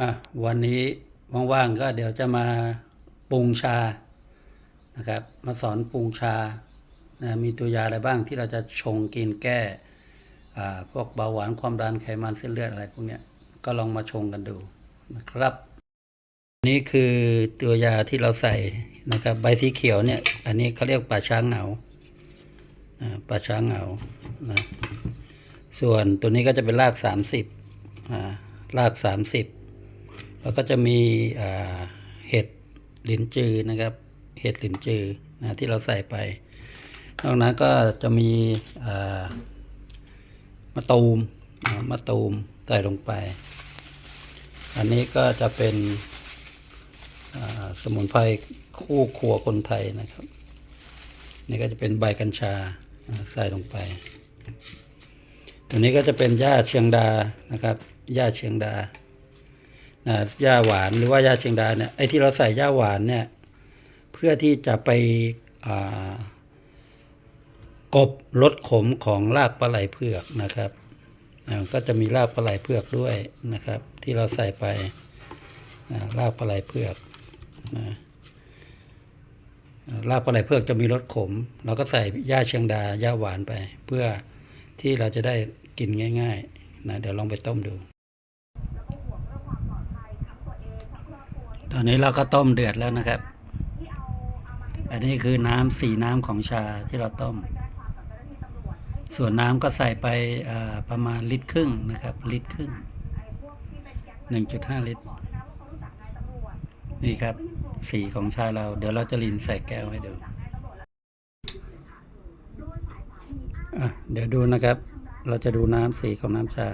อะวันนี้ว่างๆก็เดี๋ยวจะมาปรุงชานะครับ มาสอนปรุงชานะมีตัวยาอะไรบ้างที่เราจะชงกินแก้อ่าพวกเบาหวานความดันไขมันเส้นเลือดอะไรพวกเนี้ยก็ลองมาชงกันดูนะครับ นี่คือตัวยาที่เราใส่นะครับ ใบสีเขียวเนี่ย อันนี้เขาเรียกป่าช้างเหงาอ่าป่าช้างเหงานะส่วนตัวนี้ก็จะเป็นรากสามสิบอ่ารากสามสิบ แล้วก็จะมีเห็ดหลินจือนะครับ เห็ดหลินจือนะที่เราใส่ไป นอกนั้นก็จะมีมะตูมมะตูมใส่ลงไป อันนี้ก็จะเป็นสมุนไพรคู่ครัวคนไทยนะครับ นี่ก็จะเป็นใบกัญชาใส่ลงไป ตัวนี้ก็จะเป็นหญ้าเชียงดานะครับหญ้าเชียงดา หญ้าหวานหรือว่าหญ้าเชียงดาเนี่ยไอ้ที่เราใส่หญ้าหวานเนี่ยเพื่อที่จะไปกบลดขมของรากปลาไหลเผือกนะครับก็จะมีรากปลาไหลเผือกด้วยนะครับ ที่เราใส่ไปอ่ารากปลาไหลเผือกนะอ่ารากปลาไหลเผือกจะมีรสขม เราก็ใส่หญ้าเชียงดาหญ้าหวานไป เพื่อที่เราจะได้กินง่าย ๆนะเดี๋ยวลองไปต้มดู ตอนนี้เราก็ต้มเดือดแล้วนะครับ อันนี้คือน้ำสีน้ำของชาที่เราต้ม ส่วนน้ำก็ใส่ไปประมาณลิตรครึ่งนะครับ ลิตรครึ่ง1.5ลิตร นี่ครับ สีของชาเรา เดี๋ยวเราจะลินใส่แก้วให้ดูเดี๋ยวดูนะครับ เราจะดูน้ำสีของน้ำชา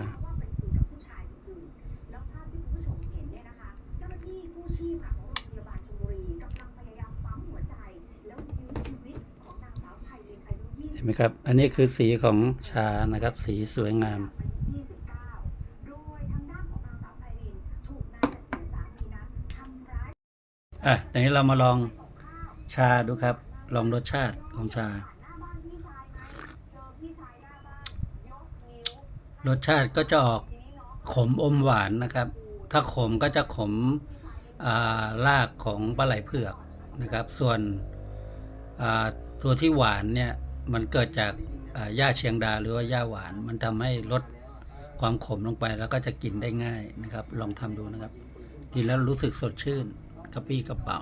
ไหมครับ อันนี้คือสีของชานะครับ สีสวยงามอะทีนี้เรามาลองชาดูครับ ลองรสชาติของชา รสชาติก็จะออกขมอมหวานนะครับ ถ้าขมก็จะขมอ่ารากของปลาไหลเผือกนะครับ ส่วนอ่าตัวที่หวานเนี่ย มันเกิดจากอ่าหญ้าเชียงดาหรือว่าหญ้าหวาน มันทำให้ลดความขมลงไปแล้วก็จะกินได้ง่ายนะครับ ลองทำดูนะครับ กินแล้วรู้สึกสดชื่นกระปี้กระเป๋า